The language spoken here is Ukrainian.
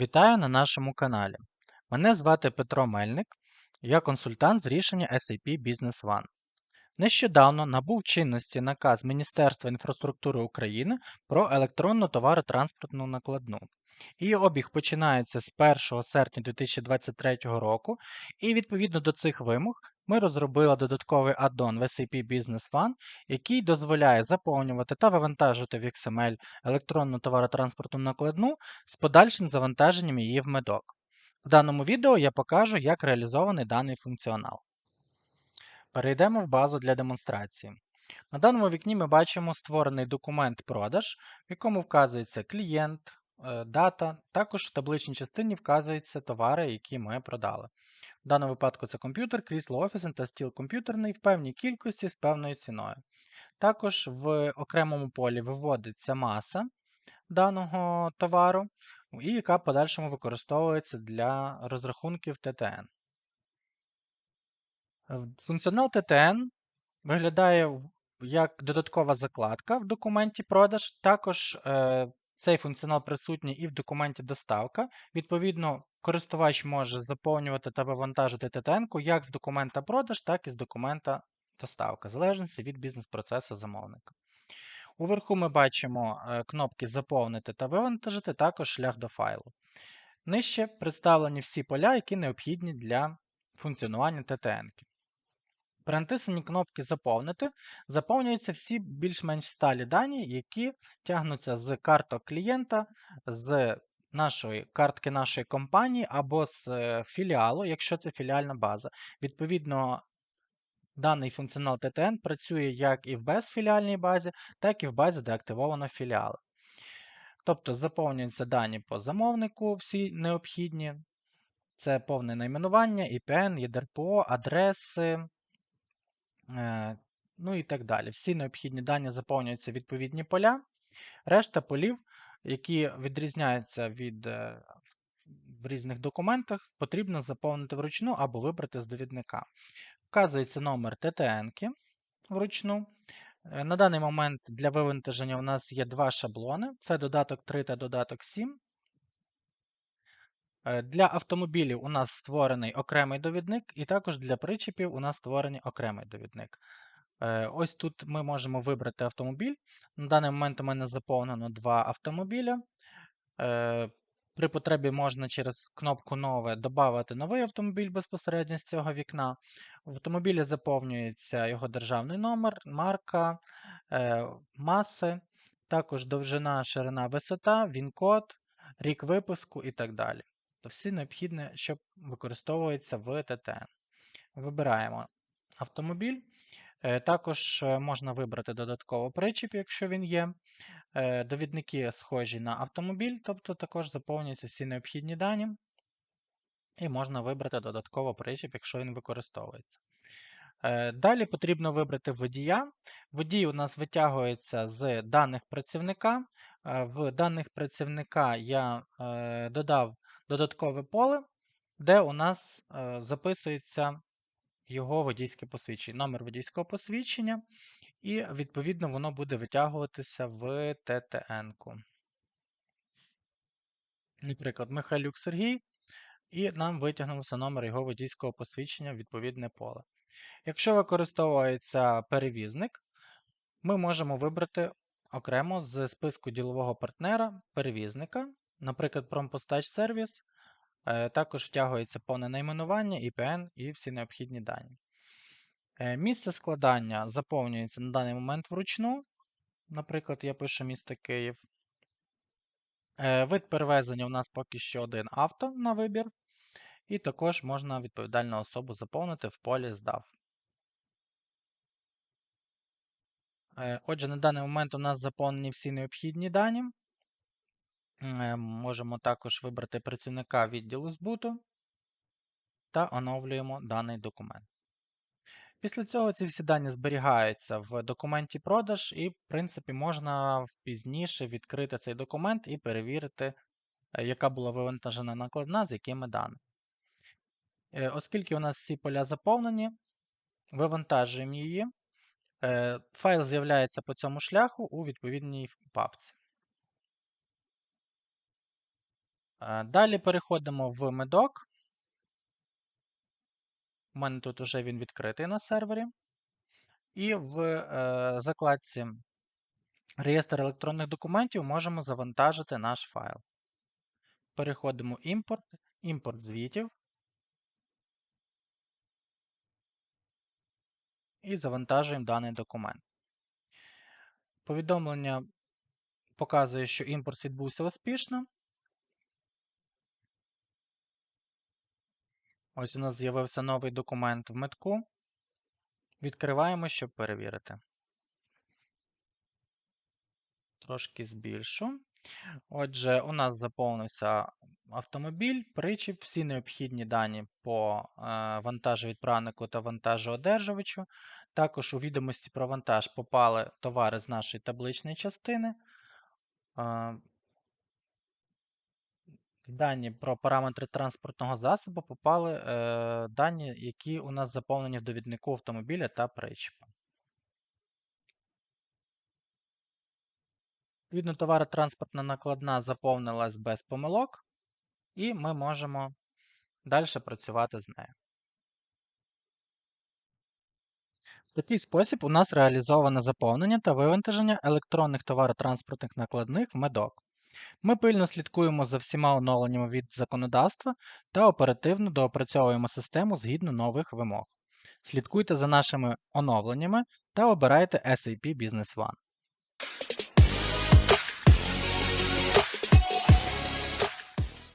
Вітаю на нашому каналі. Мене звати Петро Мельник, я консультант з рішення SAP Business One. Нещодавно набув чинності наказ Міністерства інфраструктури України про електронну товаротранспортну накладну. Її обіг починається з 1 серпня 2023 року, і відповідно до цих вимог ми розробили додатковий аддон в SAP Business One, який дозволяє заповнювати та вивантажити в XML електронну товаротранспортну накладну з подальшим завантаженням її в медок. В даному відео я покажу, як реалізований даний функціонал. Перейдемо в базу для демонстрації. На даному вікні ми бачимо створений документ продаж, в якому вказується клієнт, дата, також в табличній частині вказуються товари, які ми продали. В даному випадку це комп'ютер, крісло офісне та стіл комп'ютерний в певній кількості з певною ціною. Також в окремому полі виводиться маса даного товару, і яка в подальшому використовується для розрахунків ТТН. Функціонал ТТН виглядає як додаткова закладка в документі продаж. Також е, цей функціонал присутній і в документі доставка. Відповідно, користувач може заповнювати та вивантажити ТТН як з документа продаж, так і з документа доставка, в залежності від бізнес-процесу замовника. Уверху ми бачимо е, кнопки Заповнити та вивантажити, також шлях до файлу. Нижче представлені всі поля, які необхідні для функціонування ТТН. При натисненні кнопки Заповнити заповнюються всі більш-менш сталі дані, які тягнуться з карток клієнта, з нашої картки нашої компанії або з е, філіалу, якщо це філіальна база. Відповідно, даний функціонал TTN працює як і в безфіліальній базі, так і в базі, де активовано філіали. Тобто заповнюються дані по замовнику, всі необхідні. Це повне найменування, IPN, ЄДРПО, адреси, ну і так далі. Всі необхідні дані заповнюються відповідні поля. Решта полів, які відрізняються від е, в різних документах, потрібно заповнити вручну або вибрати з довідника. Вказується номер ТТН вручну. Е, на даний момент для вивантаження у нас є два шаблони: це додаток 3 та додаток 7. Е, для автомобілів у нас створений окремий довідник, і також для причепів у нас створений окремий довідник. Е, ось тут ми можемо вибрати автомобіль. На даний момент у мене заповнено два автомобіля. При потребі можна через кнопку Нове додати новий автомобіль безпосередньо з цього вікна. В автомобілі заповнюється його державний номер, марка, е, маси, також довжина, ширина, висота, він-код, рік випуску і так далі. То всі необхідне, що використовується в ТТН. Вибираємо автомобіль. Е, також е, можна вибрати додатково причіп, якщо він є. Е, довідники схожі на автомобіль, тобто також заповнюються всі необхідні дані. І можна вибрати додатково причіп, якщо він використовується. Далі потрібно вибрати водія. Водій у нас витягується з даних працівника. В даних працівника я додав додаткове поле, де у нас записується його водійське посвідчення, номер водійського посвідчення, і, відповідно, воно буде витягуватися в ТТН-ку. Наприклад, Михайлюк Сергій, і нам витягнулося номер його водійського посвідчення в відповідне поле. Якщо використовується перевізник, ми можемо вибрати окремо з списку ділового партнера перевізника, наприклад, Промпостач сервіс, Е, також втягується повне найменування, IPN і всі необхідні дані. Е, місце складання заповнюється на даний момент вручну. Наприклад, я пишу місто Київ. Е, вид перевезення у нас поки що один авто на вибір. І також можна відповідальну особу заповнити в полі здав. Отже, на даний момент у нас заповнені всі необхідні дані. Е, можемо також вибрати працівника відділу збуту та оновлюємо даний документ. Після цього ці всі дані зберігаються в документі продаж, і, в принципі, можна пізніше відкрити цей документ і перевірити, е, яка була вивантажена накладна, з якими даними. Е, оскільки у нас всі поля заповнені, вивантажуємо її. Файл з'являється по цьому шляху у відповідній папці. Е, Далі переходимо в медок. У мене тут вже він відкритий на сервері. І в е, закладці Реєстр електронних документів можемо завантажити наш файл. Переходимо імпорт, імпорт звітів. І завантажуємо даний документ. Повідомлення показує, що імпорт відбувся успішно. Ось у нас з'явився новий документ в метку. Відкриваємо, щоб перевірити. Трошки збільшу. Отже, у нас заповнився автомобіль, причіп, всі необхідні дані по е, вантажовідправнику та вантажоодержувачу. Також у відомості про вантаж попали товари з нашої табличної частини. Дані про параметри транспортного засобу попали е, дані, які у нас заповнені в довіднику автомобіля та причіпа. Відповідно, товаротранспортна накладна заповнилась без помилок, і ми можемо далі працювати з нею. В такий спосіб у нас реалізоване заповнення та вивантаження електронних товаротранспортних накладних в медок. Ми пильно слідкуємо за всіма оновленнями від законодавства та оперативно доопрацьовуємо систему згідно нових вимог. Слідкуйте за нашими оновленнями та обирайте SAP Business One.